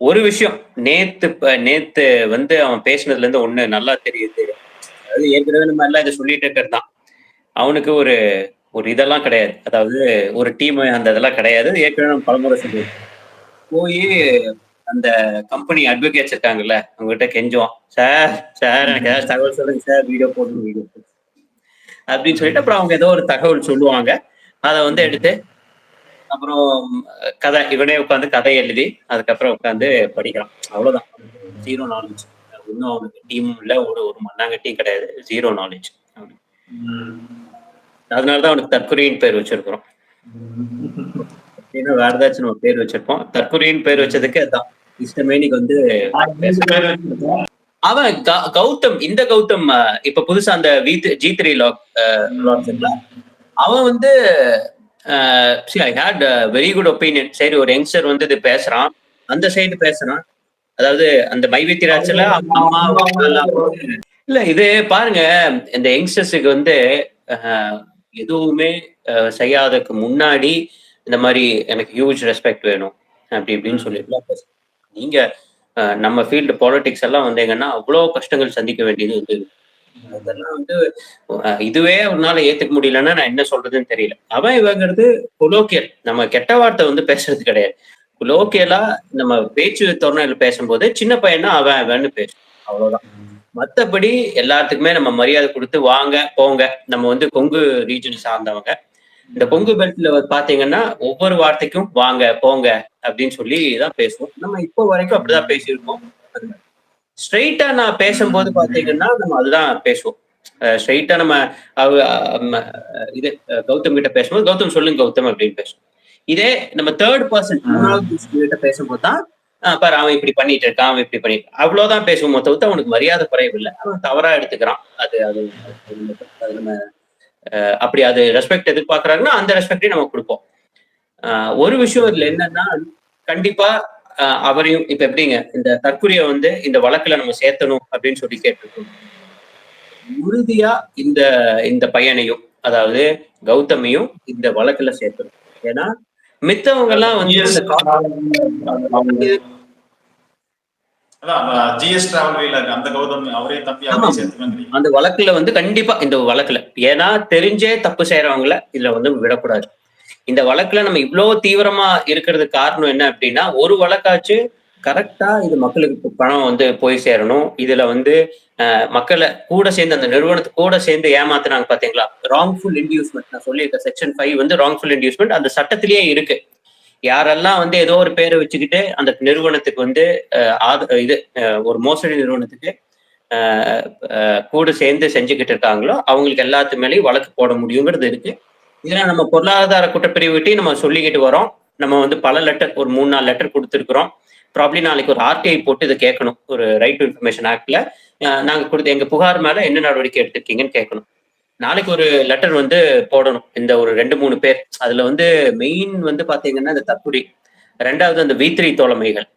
ஒரு விஷயம். நேத்து நேத்து வந்து அவன் பேசினதுல இருந்து ஒண்ணு நல்லா தெரியுது. அதாவது ஏற்கனவே நம்ம எல்லாம் இதை சொல்லிட்டு இருக்கிறது தான் அவனுக்கு ஒரு ஒரு இதெல்லாம் கிடையாது. அதாவது ஒரு டீம் அந்த இதெல்லாம் கிடையாது. ஏற்கனவே நம்ம பலமுறை சொல்லி. போய் அந்த கம்பெனி அட்வொகேட்ஸ் இருக்காங்கல்ல அவங்ககிட்ட கெஞ்சுவான். சார் சார் எனக்கு ஏதாவது தகவல் சொல்லுங்க சார். வீடியோ போடுங்க வீடியோ போடுங்க. அப்படின்னு சொல்லிட்டு அப்புறம் அவங்க ஏதோ ஒரு தகவல் சொல்லுவாங்க. அதை வந்து எடுத்து அப்புறம் கதை இவனே உட்காந்து கதை எழுதி அதுக்கப்புறம் உட்காந்து படிக்கிறான். அவ்வளவுதான். ஜீரோ நாலேஜ் இன்னும் அவனுக்கு டீம் இல்ல ஒரு ஒரு மண்ணாங்கட்டியும் கிடையாது. ஜீரோ நாலேஜ் அதனாலதான் அவனுக்கு தற்கொலையின் பேர் வச்சிருக்கிறோம். ஏன்னா வேற ஏதாச்சும் நம்ம பேர் வச்சிருப்போம். தற்கொலையின் பேர் வச்சதுக்கு அதான். இஷ்டமேனிக்கு வந்து அவன் கௌதம் இந்த கௌதம் இப்ப புதுசா அந்த வி ஜி த்ரீ லாக் அவன் வந்து I hate very good opinion சரி ஒரு யங்ஸ்டர் வந்து இது பேசுறான். அந்த சைடு பேசுறான். அதாவது அந்த மைவித்தி ராஜ்ல இல்ல இது பாருங்க இந்த யங்ஸ்டர்ஸுக்கு வந்து எதுவுமே செய்யாததுக்கு முன்னாடி இந்த மாதிரி எனக்கு ஹியூஜ் ரெஸ்பெக்ட் வேணும். அப்படி இப்படின்னு சொல்லிட்டுலாம் பேச நீங்க நம்ம ஃபீல்டு பாலிடிக்ஸ் எல்லாம் வந்தீங்கன்னா அவ்வளோ கஷ்டங்கள் சந்திக்க வேண்டியது வந்து அதெல்லாம் வந்து இதுவே உன்னால ஏத்துக்க முடியலன்னா நான் என்ன சொல்றதுன்னு தெரியல. அவன் இவங்கிறது குலோக்கியல். நம்ம கெட்ட வார்த்தை வந்து பேசுறது கிடையாது. குலோக்கியலா நம்ம பேச்சு தோரணையில பேசும்போது சின்ன பையனா அவன் அவன்னு பேசும். அவ்வளவுதான். மத்தபடி எல்லாத்துக்குமே நம்ம மரியாதை கொடுத்து வாங்க போங்க. நம்ம வந்து கொங்கு ரீஜன் சார்ந்தவங்க. இந்த கொங்கு பெல்ட்ல பாத்தீங்கன்னா ஒவ்வொரு வார்த்தைக்கும் வாங்க போங்க அப்படின்னு சொல்லி தான் பேசுவோம். நம்ம இப்போ வரைக்கும் அப்படிதான் பேசியிருக்கோம். ஸ்ட்ரெயிட்டா நான் பேசும்போது பாத்தீங்கன்னா நம்ம அதுதான் பேசுவோம். ஸ்ட்ரெயிட்டா நம்ம இது கௌதம் கிட்ட பேசும்போது கௌதம் சொல்லுங்க கௌதம் அப்படின்னு பேசுவோம். இதே நம்ம தேர்ட் பர்சன் கிட்ட பேசும்போது தான் பாரு அவன் இப்படி பண்ணிட்டு இருக்கான் அவன் இப்படி பண்ணிட்டு அவ்வளவுதான் பேசுவோம். தவிர்த்து அவனுக்கு மரியாதை குறைவில்லை அவன் தவறா எடுத்துக்கிறான். அது அது அது நம்ம அப்படி அது ரெஸ்பெக்ட் எதிர்பார்க்கறாங்கன்னா அந்த ரெஸ்பெக்டையும் நம்ம கொடுப்போம். ஒரு விஷயம் இதுல என்னன்னா கண்டிப்பா அவரையும் இப்ப எப்படிங்க? இந்த தற்குறியை வந்து இந்த வழக்குல நம்ம சேர்த்தணும் அப்படின்னு சொல்லி கேட்டிருக்கோம். உறுதியா இந்த இந்த பையனையும் அதாவது கௌதமையும் இந்த வழக்குல சேர்த்தணும் ஏன்னா மித்தவங்க எல்லாம் வந்து அந்த வழக்குல வந்து கண்டிப்பா இந்த வழக்குல ஏன்னா தெரிஞ்சே தப்பு செய்யறவங்கள இதுல வந்து விடக்கூடாது. இந்த வழக்குல நம்ம இவ்வளவு தீவிரமா இருக்கிறதுக்கு காரணம் என்ன அப்படின்னா ஒரு வழக்காச்சு கரெக்டா இது மக்களுக்கு பணம் வந்து போய் சேரணும். இதுல வந்து மக்களை கூட சேர்ந்து அந்த நிறுவனத்து கூட சேர்ந்து ஏமாத்துனாங்க பாத்தீங்களா? ராங்ஃபுல் இன்டியூஸ்மெண்ட் நான் சொல்லியிருக்கேன் செக்ஷன் ஃபைவ் வந்து ராங்ஃபுல் இன்டியூஸ்மெண்ட் அந்த சட்டத்திலேயே இருக்கு. யாரெல்லாம் வந்து ஏதோ ஒரு பேரை வச்சுக்கிட்டு அந்த நிறுவனத்துக்கு வந்து ஆத- இது ஒரு மோசடி நிறுவனத்துக்கு கூட சேர்ந்து செஞ்சுக்கிட்டு இருக்காங்களோ அவங்களுக்கு எல்லாத்து மேலேயும் வழக்கு போட முடியுங்கிறது இருக்கு. இதுல நம்ம பொருளாதார குற்றப்பிரிவுகிட்டையும் நம்ம சொல்லிக்கிட்டு வரோம். நம்ம வந்து பல லெட்டர் ஒரு மூணு நாலு லெட்டர் கொடுத்துருக்குறோம். ப்ராப்ளி நாளைக்கு ஒரு ஆர்டிஐ போட்டு இதை கேட்கணும். ஒரு ரைட் டு இன்ஃபர்மேஷன் ஆக்ட்ல நாங்க கொடுத்த எங்க புகார் மேல என்ன நடவடிக்கை எடுத்திருக்கீங்கன்னு கேட்கணும். நாளைக்கு ஒரு லெட்டர் வந்து போடணும். இந்த ஒரு ரெண்டு மூணு பேர். அதுல வந்து மெயின் வந்து பாத்தீங்கன்னா இந்த தப்புடி ரெண்டாவது அந்த வீத்திரி தோழமைகள்.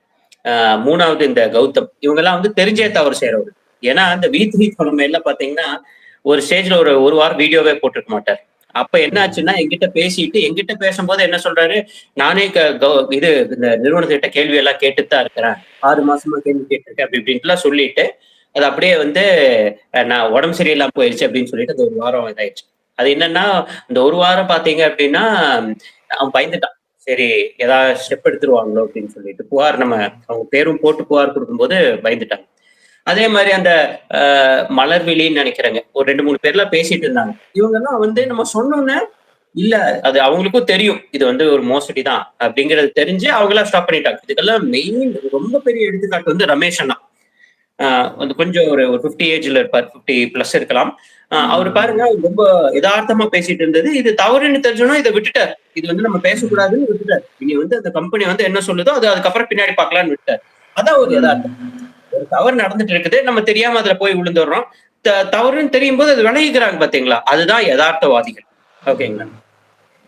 மூணாவது இந்த கௌதம். இவங்கெல்லாம் வந்து தெரிஞ்சே தவறு செய்யறவங்க ஏன்னா வீத்ரி வீத்திரி தோழமையில பாத்தீங்கன்னா ஒரு ஸ்டேஜ்ல ஒரு ஒரு வாரம் வீடியோவே போட்டிருக்க மாட்டார். அப்ப என்ன ஆச்சுன்னா எங்கிட்ட பேசிட்டு எங்கிட்ட பேசும்போது என்ன சொல்றாரு? நானே க- இது இந்த நிறுவனத்திட்ட கேள்வி எல்லாம் கேட்டுத்தான் இருக்கிறேன். ஆறு மாசமா கேள்வி கேட்டிருக்கேன் அப்படி இப்படின்ட்டுலாம் சொல்லிட்டு அது அப்படியே வந்து நான் உடம்பு சரியில்லாம போயிடுச்சு அப்படின்னு சொல்லிட்டு அது ஒரு வாரம் இதாயிடுச்சு. அது என்னன்னா இந்த ஒரு வாரம் பாத்தீங்க அப்படின்னா அவன் பயந்துட்டான். சரி ஏதாவது ஸ்டெப் எடுத்துருவாங்களோ அப்படின்னு சொல்லிட்டு புகார் நம்ம அவங்க பேரும் போட்டு புகார் கொடுக்கும்போது பயந்துட்டாங்க. அதே மாதிரி அந்த மலர்விழின்னு நினைக்கிறேங்க. ஒரு ரெண்டு மூணு பேர்லாம் பேசிட்டு இருந்தாங்க. இவங்க எல்லாம் வந்து நம்ம சொன்னோன்னே இல்ல அது அவங்களுக்கும் தெரியும். இது வந்து ஒரு மோசடி தான். அப்படிங்கறது தெரிஞ்சு அவங்க எல்லாம் ஸ்டாப் பண்ணிட்டாங்க. இதுக்கெல்லாம் மெயின் ரொம்ப பெரிய எடுத்துக்காட்டு வந்து ரமேஷ் அண்ணா. ஆஹ் வந்து கொஞ்சம் ஒரு ஒரு ஃபிஃப்டி ஏஜ்ல இருப்பார். ஃபிஃப்டி பிளஸ் இருக்கலாம். ஆஹ் அவர் பாருங்க ரொம்ப யதார்த்தமா பேசிட்டு இருந்தது. இது தவறுன்னு தெரிஞ்சோன்னா இதை விட்டுட்டார். இது வந்து நம்ம பேசக்கூடாதுன்னு விட்டுட்டார். இனி வந்து அந்த கம்பெனி வந்து என்ன சொல்லுதோ அது அதுக்கப்புறம் பின்னாடி பார்க்கலாம்னு விட்டுட்டார். அதான் ஒரு யதார்த்தம். ஒரு தவறு நடந்துட்டு இருக்குது. நம்ம தெரியாம அதுல போய் விழுந்துடுறோம். தவறுன்னு தெரியும் போது அது விலகிக்கிறாங்க பாத்தீங்களா? அதுதான் யதார்த்தவாதிகள். ஓகேங்களா?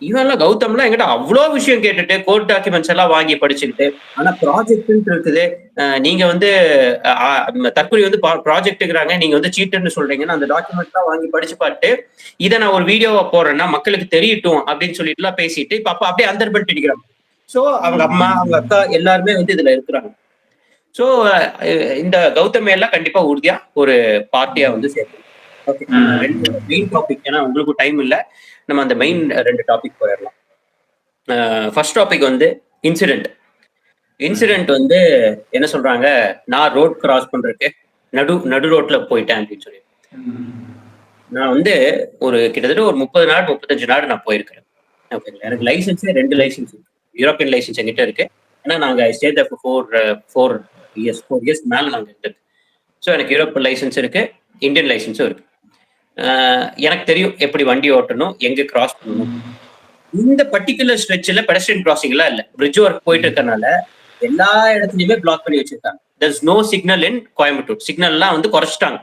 இவெல்லாம் கௌதம்லாம் என்கிட்ட அவ்வளோ விஷயம் கேட்டுட்டு கோர்ட் டாக்குமெண்ட்ஸ் எல்லாம் வாங்கி படிச்சுக்கிட்டு ஆனா ப்ராஜெக்ட்னு இருக்குது. நீங்க வந்து தற்கொலை வந்து ப்ராஜெக்ட்டுங்கிறாங்க நீங்க வந்து சீட்டுன்னு சொல்றீங்கன்னா அந்த டாக்குமெண்ட் எல்லாம் வாங்கி படிச்சு பார்த்து இதை நான் ஒரு வீடியோவா போடுறேன்னா மக்களுக்கு தெரியட்டும் அப்படின்னு சொல்லிட்டு எல்லாம் பேசிட்டு இப்ப அப்ப அப்படியே அந்தர் அடிக்கிறாங்க சோ அவங்க அம்மா அவங்க அக்கா எல்லாருமே வந்து இதுல இருக்கிறாங்க. ஸோ இந்த கௌதமி எல்லாம் கண்டிப்பா உறுதியா ஒரு பார்ட்டியா வந்து சேர்க்கணும் மெயின் டாபிக் ஏன்னா உங்களுக்கு டைம் இல்ல. நம்ம அந்த மெயின் ரெண்டு டாபிக் போயிடலாம். ஃபர்ஸ்ட் டாபிக் வந்து இன்சிடென்ட் இன்சிடென்ட் வந்து என்ன சொல்றாங்க? நான் ரோட் கிராஸ் பண்றதுக்கு நடு நடு ரோட்ல போயிட்டேன் அப்படின்னு சொல்லி. நான் வந்து ஒரு கிட்டத்தட்ட ஒரு முப்பது நாடு முப்பத்தஞ்சு நாடு நான் போயிருக்கிறேன். ஓகேங்களா எனக்கு லைசன்ஸே ரெண்டு லைசன்ஸ் யூரோப்பியன் லைசன்ஸ் எங்கிட்ட இருக்கு. ஏன்னா நாங்க stay four four years four years மேலே நாங்கள் எடுத்தது ஸோ எனக்கு யூரோப்பியன் லைசன்ஸ் இருக்கு இந்தியன் லைசன்ஸும் இருக்கு. ஆஹ் எனக்கு தெரியும் எப்படி வண்டி ஓட்டணும் எங்க கிராஸ் பண்ணணும். இந்த பர்டிகுலர் ஸ்ட்ரெச்சில் பெடஸ்ட்ரியன் கிராசிங்லாம் இல்ல. பிரிட்ஜ் ஒர்க் போயிட்டு இருக்கறனால எல்லா இடத்துலயுமே பிளாக் பண்ணி வச்சிருக்காங்க. Thus no signal in Coimbatore சிக்னல்லாம் வந்து குறைச்சிட்டாங்க.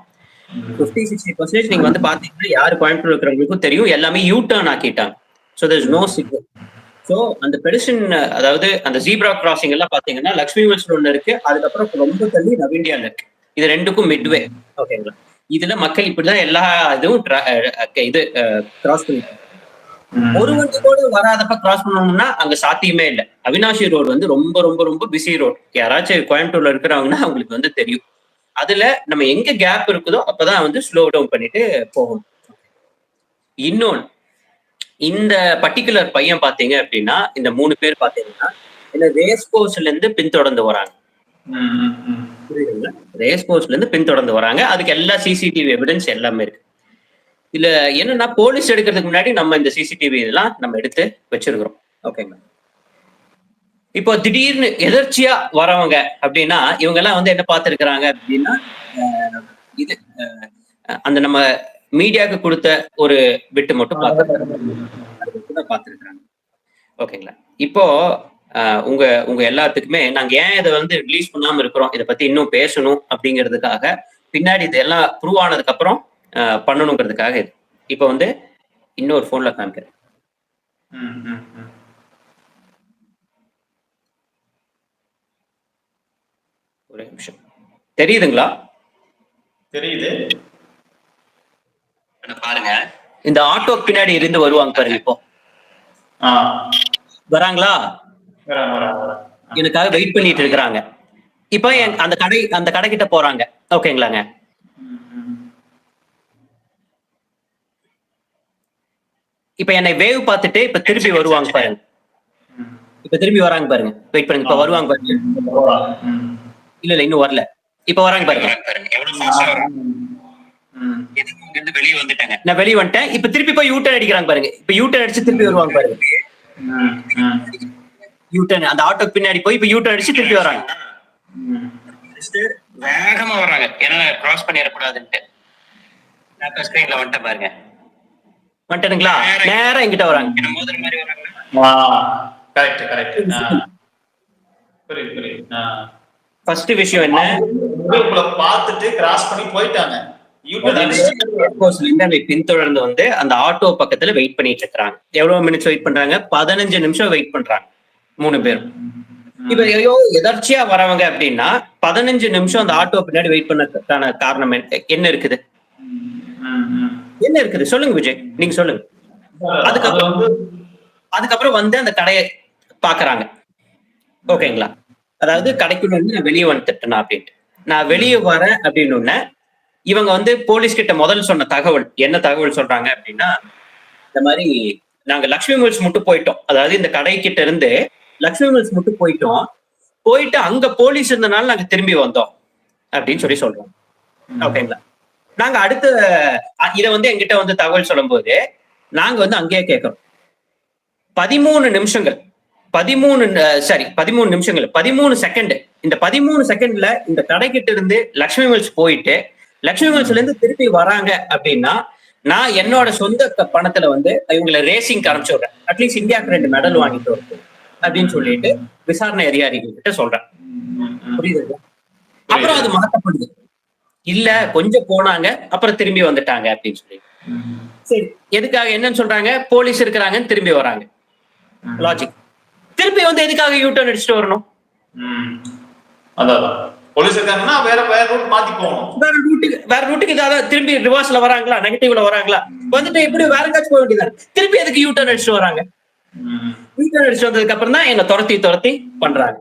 ஃபிஃப்டி சிக்ஸ்டி பர்சன்டேஜ் நீங்க வந்து பாத்தீங்கன்னா யாரு கோயம்புத்தூர் இருக்கிறவங்களுக்கும் தெரியும். எல்லாமே யூ டர்ன் ஆக்கிட்டாங்க. So thus no signal so அந்த பெடிஷன் அதாவது அந்த ஜீப்ரா கிராசிங் எல்லாம் பாத்தீங்கன்னா லக்ஷ்மி மில்ஸ் ஒன்று இருக்கு. அதுக்கப்புறம் ரொம்ப தள்ளி நவீண்டியால இருக்கு. இது ரெண்டுக்கும் மிட்வே ஓகேங்களா இதுல மக்கள் இப்படிதான் எல்லா இதுவும் இது கிராஸ் பண்ணிட்டாங்க. ஒரு வண்டி கூட வராதப்ப கிராஸ் பண்ணணும்னா அங்க சாத்தியமே இல்லை. அவினாஷி ரோடு வந்து ரொம்ப ரொம்ப ரொம்ப பிஸி ரோடு யாராச்சும் கோயம்புத்தூர்ல இருக்கிறவங்கன்னா அவங்களுக்கு வந்து தெரியும். அதுல நம்ம எங்க கேப் இருக்குதோ அப்பதான் வந்து ஸ்லோ டவுன் பண்ணிட்டு போகணும். இன்னொன்னு இந்த பர்டிகுலர் பையன் பாத்தீங்க அப்படின்னா இந்த மூணு பேர் பாத்தீங்கன்னா இந்த ரேஸ் கோர்ஸ்ல இருந்து பின்தொடர்ந்து வராங்க. புரியுதுங்களா? ரேஸ் கோர்ஸ்ல இருந்து பின்தொடர்ந்து வராங்க. அதுக்கு எல்லா சிசிடிவி எவிடன்ஸ் எல்லாமே இருக்கு. இதுல என்னன்னா போலீஸ் எடுக்கிறதுக்கு முன்னாடி நம்ம இந்த சிசிடிவி இதெல்லாம் நம்ம எடுத்து வச்சிருக்கிறோம். ஓகேங்களா இப்போ திடீர்னு எதர்ச்சியா வரவங்க அப்படின்னா இவங்க எல்லாம் வந்து என்ன பார்த்திருக்கிறாங்க அப்படின்னா இது அந்த நம்ம மீடியாவுக்கு கொடுத்த ஒரு பிட்டு மட்டும் பார்த்து பார்த்துருக்காங்க ஓகேங்களா? இப்போ உங்க உங்க எல்லாத்துக்குமே நாங்க ஏன் இதை வந்து ரிலீஸ் பண்ணாம இருக்கிறோம்? இதை பத்தி இன்னும் பேசணும் அப்படிங்கிறதுக்காக பின்னாடி இதெல்லாம் ப்ரூவ் ஆனதுக்கு அப்புறம் பண்ணணுங்கிறதுக்காக இது. இப்போ வந்து இன்னொரு போன்ல காமிக்கிறேன். ஒரே நிமிஷம். தெரியுதுங்களா? தெரியுது. பாருங்க. இந்த ஆட்டோ பின்னாடி இருந்து வருவாங்க பாருங்க இப்போ. வராங்களா? எனக்காக வெயிட் பண்ணிட்டு இருக்கிறாங்க. இப்போ அந்த கடை அந்த கடை கிட்ட போறாங்க. ஓகேங்களாங்க. இப்ப என்னை வேவ் பார்த்துட்டு இப்ப திருப்பி வருவாங்க பாருங்க. இப்ப திரும்பி வராங்க பாருங்க. வெயிட் பண்ணுங்க இப்ப வருவாங்க பாருங்க. இல்ல இல்ல இன்னும் வரல. இப்ப வராங்க பாருங்க. வெளியே வந்துட்டாங்க. நான் வெளியே வந்துட்டேன். இப்ப திருப்பி போய் யூட்டர் அடிக்கிறாங்க பாருங்க. இப்ப யூட்டர் அடிச்சு திருப்பி வருவாங்க பாருங்க. ம். ம். யூட்டர் அந்த ஆட்டோ பின்னாடி போய் இப்ப யூட்டர் அடிச்சு திருப்பி வராங்க. ம். வேகமா வராங்க. ஏன்னா கிராஸ் பண்ணிடக்கூடாதுன்ட்டு. ஸ்கிரீன்ல வந்துட்டேன் பாருங்க. வந்துட்டேனுங்களா நேரா எங்கிட்ட வராங்க. மோதிர மாதிரி வராங்க? ஆ கரெக்ட் கரெக்ட் புரியுது புரியுது. ஃபர்ஸ்ட் விஷயம் என்ன? பார்த்துட்டு கிராஸ் பண்ணி போயிட்டாங்க. அங்க பின்தொடர்ந்து வந்து அந்த ஆட்டோ பக்கத்துல வெயிட் பண்ணிட்டு இருக்காங்க எவ்வளவு மினிட்ஸ் வெயிட் பண்றாங்க? பதினஞ்சு நிமிஷம் வெயிட் பண்றாங்க. மூணு பேரும் இப்ப ஐயோ எதர்ச்சியா வரவங்க அப்படின்னா பதினஞ்சு நிமிஷம் அந்த ஆட்டோ பின்னாடி வெயிட் பண்ணதுக்கான காரணம் என்ன? இருக்குது? என்ன இருக்குது? சொல்லுங்க விஜய். நீங்க சொல்லுங்க. அதுக்கப்புறம் வந்து அதுக்கப்புறம் வந்து அந்த கடையை பாக்குறாங்க. ஓகேங்களா? அதாவது கடைக்குள்ள இருந்து நான் வெளியே வந்துட்டேன் அப்படின்ட்டு. நான் வெளியே வரேன் அப்படின்னு இவங்க வந்து போலீஸ் கிட்ட முதல் சொன்ன தகவல் என்ன தகவல் சொல்றாங்க அப்படின்னா இந்த மாதிரி நாங்க லக்ஷ்மி மில்ஸ் மட்டும் போயிட்டோம். அதாவது இந்த கடை கிட்ட இருந்து லக்ஷ்மி மில்ஸ் மட்டும் போயிட்டோம். போயிட்டு அங்க போலீஸ் இருந்தனால நாங்க திரும்பி வந்தோம் அப்படின்னு சொல்லி சொல்றோம். ஓகேங்களா? நாங்க அடுத்த இதை வந்து எங்கிட்ட வந்து தகவல் சொல்லும்போது நாங்க வந்து அங்கேயே கேட்கறோம். பதிமூணு நிமிஷங்கள் பதிமூணு சாரி பதிமூணு நிமிஷங்கள் பதிமூணு செகண்ட் இந்த பதிமூணு செகண்ட்ல இந்த கடைக்கிட்ட இருந்து லக்ஷ்மி மில்ஸ் போயிட்டு லட்சுமி மில்ஸ்ல இருந்து திருப்பி வராங்க அப்படின்னா நான் என்னோட சொந்த பணத்துல வந்து இவங்களை ரேசிங் அனுப்பிச்சு விடுறேன். அட்லீஸ்ட் இந்தியாவுக்கு ரெண்டு மெடல் வாங்கிட்டு வருது அப்படின்னு சொல்லிட்டு விசாரணை அதிகாரிகள் கிட்ட சொல்றேன். புரியுது அப்புறம் அது மாற்றப்படுது இல்ல கொஞ்சம் போனாங்க அப்புறம் திரும்பி வந்துட்டாங்க அப்படின்னு சொல்லி சரி எதுக்காக என்னன்னு சொல்றாங்க? போலீஸ் இருக்கிறாங்கன்னு திரும்பி வராங்க. லாஜிக் திருப்பி வந்து எதுக்காக யூ டர்ன் அடிச்சுட்டு வரணும்? அதான். போலீஸ் இருக்காங்கன்னா வேற வேற ரூட் மாத்தி போகணும். வேற ரூட்டுக்கு வேற ரூட்டுக்கு இதாவது திரும்பி ரிவர்ஸ்ல வராங்களா? நெகட்டிவ்ல வராங்களா? வந்துட்டு எப்படி வேற எங்காச்சும் போக வேண்டியது திருப்பி எதுக்கு யூ டர்ன் அடிச்சுட்டு வராங்க? ம். வீட்டுல அடிச்சு வந்ததுக்கு அப்புறம் தான் என்ன துரத்தி துரத்தி பண்றாங்க.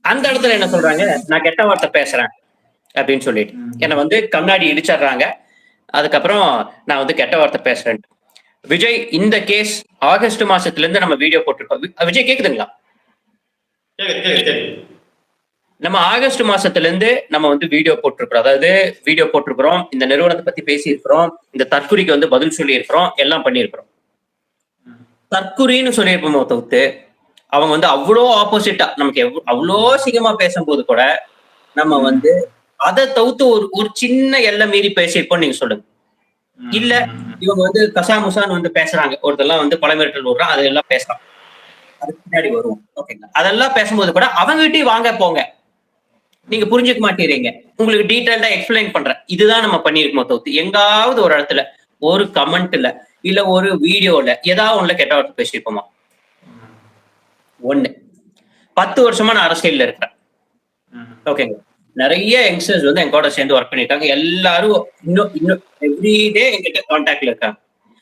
அந்த இடத்துல என்ன சொல்றாங்க? நான் கெட்ட வார்த்தை பேசுறேன் அப்படின்னு சொல்லிட்டு. என்னை வந்து கண்ணாடி இடிச்சிடுறாங்க. அதுக்கப்புறம் நான் வந்து கெட்ட வார்த்தை பேசுறேன். விஜய் இந்த கேஸ் ஆகஸ்ட் மாசத்துல இருந்து நம்ம வீடியோ போட்டிருக்கோம். விஜய் கேக்குதுங்களா? கேக்குது, கேக்குது, கேக்குது. நம்ம ஆகஸ்ட் மாசத்துல இருந்து நம்ம வந்து வீடியோ போட்டிருக்கிறோம். அதாவது வீடியோ போட்டிருக்கிறோம் இந்த நிறுவனத்தை பத்தி பேசியிருக்கிறோம் இந்த தற்குறிக்கு வந்து பதில் சொல்லியிருக்கிறோம் எல்லாம் பண்ணியிருக்கிறோம். தற்குறின்னு சொல்லியிருப்போமோ தவிர்த்து அவங்க வந்து அவ்வளோ ஆப்போசிட்டா நமக்கு எவ்வளோ அவ்வளோ சீக்கிரமா பேசும்போது கூட நம்ம வந்து அதை தவிர்த்து ஒரு ஒரு சின்ன எல்லை மீறி பேசியிருப்போம் நீங்க சொல்லுங்க. இல்ல இவங்க வந்து கசாமுசான்னு வந்து பேசுறாங்க. ஒருத்தெல்லாம் வந்து பழமிரட்டல் விடுறான் அதெல்லாம் பேசுறான் அதுக்கு பின்னாடி வருவோம். ஓகேங்களா? அதெல்லாம் பேசும்போது கூட அவங்ககிட்டயும் வாங்க போங்க. நீங்க புரிஞ்சுக்க மாட்டேறீங்க உங்களுக்கு டீட்டெயில்டா எக்ஸ்பிளைன் பண்றேன். இதுதான் நம்ம பண்ணிருக்கோம் தவிர்த்து எங்காவது ஒரு இடத்துல ஒரு கமெண்ட்ல இல்ல ஒரு வீடியோல ஏதாவது ஒண்ணுல கெட்ட வார்த்தை பேசியிருப்போமா? ஒண்ணு. பத்து வருஷமா நான் அரசியல்ல இருக்கிறேன். ஓகேங்க நிறைய யங்ஸ்டர்ஸ் வந்து என் கூட சேர்ந்து ஒர்க் பண்ணிருக்காங்க எல்லாரும் இன்னும் இன்னும் எவ்ரிடே எங்கிட்ட கான்டாக்ட்ல இருக்காங்க.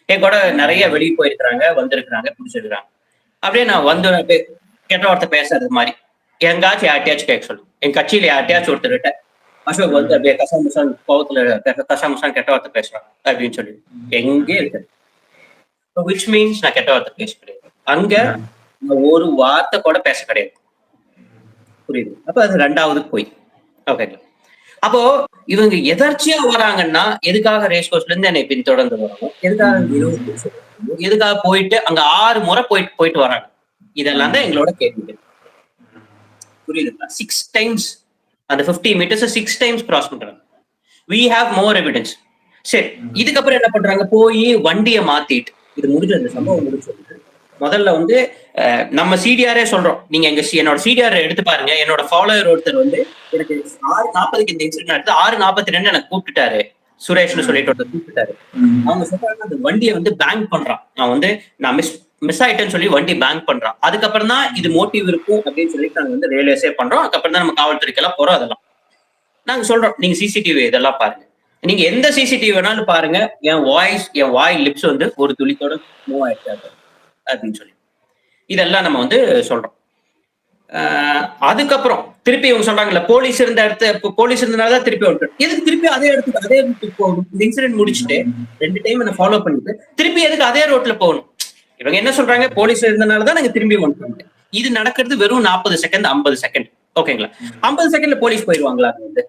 என் கூட நிறைய வெளியே போயிருக்கிறாங்க வந்திருக்கிறாங்க பிடிச்சிருக்காங்க அப்படியே நான் வந்து கெட்ட வார்த்தை பேசுறது மாதிரி. எங்காச்சும் யார்ட்டையாச்சும் கேட்க சொல்லு என் கட்சியில யார்ட்டையாச்சும் ஒருத்தர்கிட்ட அசோக் வந்து அப்படியே கசாமுசான் கோவத்துல கச- கசாமுசான் கெட்ட வார்த்தை பேசுறான் அப்படின்னு சொல்லி. எங்கே இருக்கு? விச் மீன்ஸ் நான் கெட்ட வார்த்தை பேச கிடையாது அங்க ஒரு வார்த்தை கூட பேச கிடையாது. புரியுது? அப்ப அது ரெண்டாவது போய். ஓகேங்களா அப்போ இவங்க எதர்ச்சியா வராங்கன்னா எதுக்காக ரேஸ் கோர்ஸ்ல இருந்து என்னை பின்தொடர்ந்து வராங்க? எதுக்காக? எதுக்காக போயிட்டு அங்க ஆறு முறை போயிட்டு போயிட்டு வராங்க? இதெல்லாம் தான் எங்களோட கேள்விகள். புரியுதுங்களா சிக்ஸ் டைம்ஸ் அந்த 50 மீட்டர்ஸ் சிக்ஸ் டைம்ஸ் கிராஸ் பண்றாங்க. வி ஹாவ் மோர் எவிடன்ஸ் சரி இதுக்கப்புறம் என்ன பண்றாங்க? போய் வண்டியை மாத்திட்டு இது முடிஞ்சது இந்த சம்பவம் முடிஞ்சது முதல்ல வந்து நம்ம சிடிஆரே சொல்றோம். நீங்க எங்க என்னோட சிடிஆர் எடுத்து பாருங்க. என்னோட ஃபாலோவர் ஒருத்தர் வந்து எனக்கு ஆறு நாற்பதுக்கு இந்த இன்சிடென்ட் நடக்குது ஆறு நாற்பத்தி ரெண்டு எனக்கு கூப்பிட்டுட்டாரு. சுரேஷ்னு சொல்லிட்டு ஒருத்தர் கூப்பிட்டுட்டாரு. அவங்க சொல்றாங்க அந்த வண்டியை வந்து பேங்க் பண்றான். அவன் வந்து நான் மிஸ் மிஸ் ஆயிட்டேன்னு சொல்லி வண்டி பேங்க் பண்றான். அதுக்கப்புறம் தான் இது மோட்டிவ் இருக்கும் அப்படின்னு சொல்லிட்டு நாங்க வந்து ரியலைஸே பண்றோம். அதுக்கப்புறம் தான் நம்ம காவல்துறைக்கு எல்லாம் போறோம் அதெல்லாம். நாங்க சொல்றோம் நீங்க சிசிடிவி இதெல்லாம் பாருங்க. நீங்க எந்த சிசிடிவி வேணாலும் பாருங்க. என் வாய்ஸ் என் வாய் லிப்ஸ் வந்து ஒரு துளித்தோட மூவ் ஆயிடுச்சு அப்படின்னு சொல்லி. இதெல்லாம் நம்ம வந்து சொல்றோம். ஆஹ் அதுக்கப்புறம் திருப்பி இவங்க சொல்றாங்கல்ல போலீஸ் இருந்த இடத்த போலீஸ் இருந்தனாலதான் திருப்பி வந்துட்டு எதுக்கு திருப்பி அதே இடத்துக்கு அதே இடத்துக்கு போகணும்? இந்த இன்சிடென்ட் முடிச்சுட்டு ரெண்டு டைம் என்ன ஃபாலோ பண்ணிட்டு திருப்பி எதுக்கு அதே ரோட்ல போகணும்? இவங்க என்ன சொல்றாங்க? போலீஸ் இருந்தனால தான் நாங்க திரும்பி வந்துட்டோம் இது நடக்கிறது வெறும் நாற்பது செகண்ட் ஐம்பது செகண்ட் ஓகேங்களா ஐம்பது செகண்ட்ல போலீஸ் போயிடுவாங்களா அது வந்து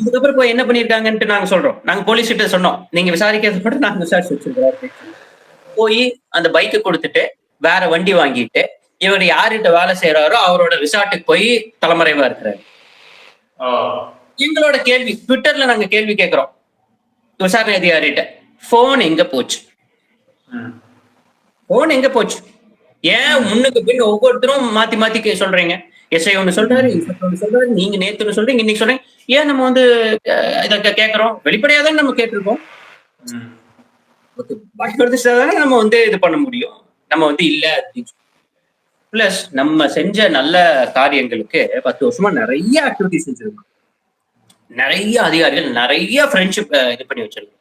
இதுக்கப்புறம் போய் என்ன பண்ணிருக்காங்கன்ட்டு நாங்க சொல்றோம். நாங்க போலீஸ் கிட்ட சொன்னோம். நீங்க விசாரிக்கிறது கூட நாங்க விசாரிச்சு வச்சிருக்கோம். போய் அந்த பைக்கை கொடுத்துட்டு வேற வண்டி வாங்கிட்டு இவர் யார்கிட்ட வேலை செய்யறாரோ அவரோட ரிசார்ட்டுக்கு போய் தலைமறைவா இருக்கிறாரு. எங்களோட கேள்வி ட்விட்டர்ல நாங்க கேள்வி கேட்கிறோம் விசாரணை அதிகாரிகிட்ட போன் எங்க போச்சு? போன் எங்க போச்சு? ஏன் முன்னுக்கு பின் ஒவ்வொருத்தரும் மாத்தி மாத்தி கே- சொல்றீங்க. எஸ்ஐ ஒண்ணு சொல்றாரு இன்ஸ்பெக்டர் சொல்றாரு நீங்க நேத்து ஒண்ணு சொல்றீங்க இன்னைக்கு சொல்றீங்க. ஏன் நம்ம வந்து இதை கேட்கறோம் வெளிப்படையா தான் நம்ம கேட்டிருக்கோம்? தானே நம்ம வந்து இது பண்ண முடியும்? நம்ம வந்து இல்ல பிளஸ் நம்ம செஞ்ச நல்ல காரியங்களுக்கு பத்து வருஷமா நிறைய ஆக்டிவிட்டி செஞ்சிருக்கோம். நிறைய அதிகாரிகள் நிறைய ஃப்ரெண்ட்ஷிப் இது பண்ணி வச்சிருக்கோம்.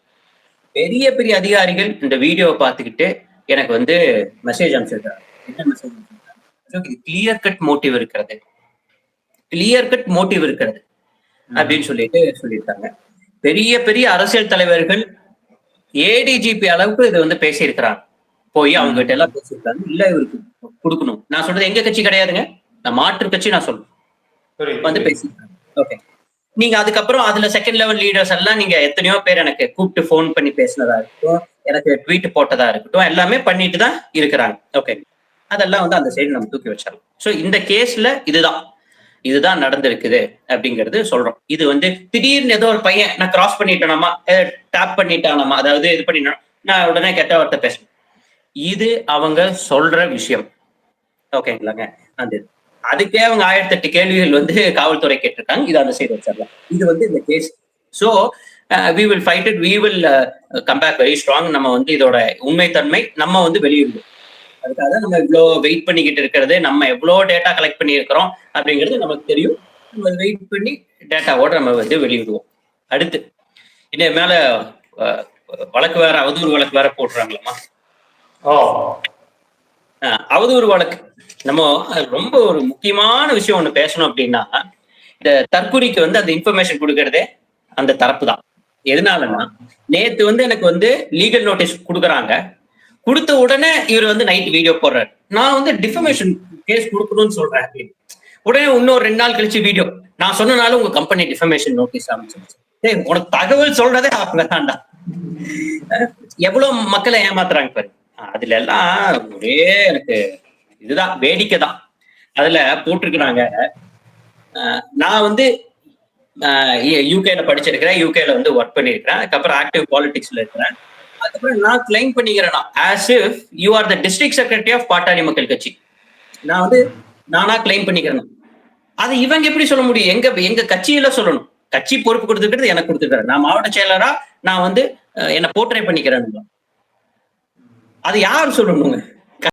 பெரிய பெரிய அதிகாரிகள் இந்த வீடியோவை பார்த்துக்கிட்டு எனக்கு வந்து மெசேஜ் அனுப்பிச்சிருக்காங்க என்ன மெசேஜ் கிளியர் கட் மோட்டிவ் இருக்கிறது. கிளியர் கட் மோட்டிவ் இருக்கிறது. அப்படின்னு சொல்லிட்டு சொல்லியிருக்காங்க. பெரிய பெரிய அரசியல் தலைவர்கள் ஏடிஜிபி அளவுக்கு இது வந்து பேசியிருக்கிறாங்க. போய் அவங்க கிட்ட எல்லாம் பேசியிருக்காங்க. இல்ல இவருக்கு கொடுக்கணும். நான் சொல்றது எங்க கட்சி கிடையாதுங்க. நான் மாற்று கட்சி நான் சொல்றேன். வந்து பேசியிருக்காங்க. ஓகே நீங்க அதுக்கப்புறம் அதுல செகண்ட் லெவல் லீடர்ஸ் எல்லாம் நீங்க எத்தனையோ பேர் எனக்கு கூப்பிட்டு ஃபோன் பண்ணி பேசினதா இருக்கட்டும் எனக்கு ட்வீட் போட்டதா இருக்கட்டும் எல்லாமே பண்ணிட்டு தான் இருக்கிறாங்க. ஓகே அதெல்லாம் வந்து அந்த சைடு நம்ம தூக்கி வச்சிடலாம். ஸோ இந்த கேஸ்ல இதுதான். இதுதான் நடந்திருக்குது அப்படிங்கிறது சொல்றோம். இது வந்து திடீர்னு ஏதோ ஒரு பையன் நான் கிராஸ் பண்ணிட்டேனாமா டேப் பண்ணிட்டானாமா அதாவது இது பண்ணினா நான் உடனே கெட்ட வார்த்தை பேசணும் இது அவங்க சொல்ற விஷயம். ஓகேங்களாங்க அந்த இது. அதுக்கே அவங்க ஆயிரத்தி எட்டு கேள்விகள் வந்து காவல்துறை கேட்டிருக்காங்க. இது அந்த சைடு வச்சிடலாம் இது வந்து இந்த case so we will fight it we will come back very strong நம்ம வந்து இதோட உண்மைத்தன்மை நம்ம வந்து வெளியிடுவோம். அதுக்காக நம்ம இவ்வளோ வெயிட் பண்ணிக்கிட்டு இருக்கிறது நம்ம எவ்வளோ டேட்டா கலெக்ட் பண்ணியிருக்கிறோம் அப்படிங்கிறது நமக்கு தெரியும். நம்ம வெயிட் பண்ணி டேட்டாவோட நம்ம வந்து வெளியிடுவோம். அடுத்து இன்னும் மேல அஹ், வழக்கு வேற அவதூறு வழக்கு வேற அஹ் அவதூறு வழக்கு. நம்ம ரொம்ப ஒரு முக்கியமான விஷயம் ஒண்ணு பேசணும் அப்படின்னா இந்த தற்குறிக்கு வந்து அந்த இன்ஃபர்மேஷன் கொடுக்கறதே அந்த தரப்பு தான். எதனாலன்னா நேத்து வந்து எனக்கு வந்து லீகல் நோட்டீஸ் கொடுக்குறாங்க. கொடுத்த உடனே இவர் வந்து நைட் வீடியோ போடுறாரு. நான் வந்து டிஃபமேஷன் கேஸ் கொடுக்கணும்னு சொல்றேன் அப்படின்னு. உடனே இன்னொரு ரெண்டு நாள் கழிச்சு வீடியோ நான் சொன்னனால உங்க கம்பெனி டிஃபமேஷன் நோட்டீஸ் அமைச்சிருச்சு ஏய் உனக்கு தகவல் சொல்றதே அவங்க தாண்டா எவ்வளவு மக்களை ஏமாத்துறாங்க பாரு. அதுல எல்லாம் ஒரே எனக்கு இதுதான் வேடிக்கை தான் அதுல போட்டிருக்கிறாங்க. நான் வந்து யூகேல படிச்சிருக்கிறேன். யூகேல வந்து ஒர்க் பண்ணியிருக்கிறேன் அதுக்கப்புறம் ஆக்டிவ் பாலிடிக்ஸ்ல இருக்கிறேன். அதுக்கப்புறம் நான் கிளைம் பண்ணிக்கிறேன் as if you are the district secretary of Pattali Makkal Katchi நான் வந்து நானா கிளைம் பண்ணிக்கிறேன். அது இவங்க எப்படி சொல்ல முடியும்? எங்க எங்க கட்சியில சொல்லணும். கட்சி பொறுப்பு கொடுத்துக்கிறது எனக்கு கொடுத்துருக்காரு நான் மாவட்ட செயலரா நான் வந்து என்னை போர்ட்ரே பண்ணிக்கிறேன் அது யார் சொல்லணுங்க?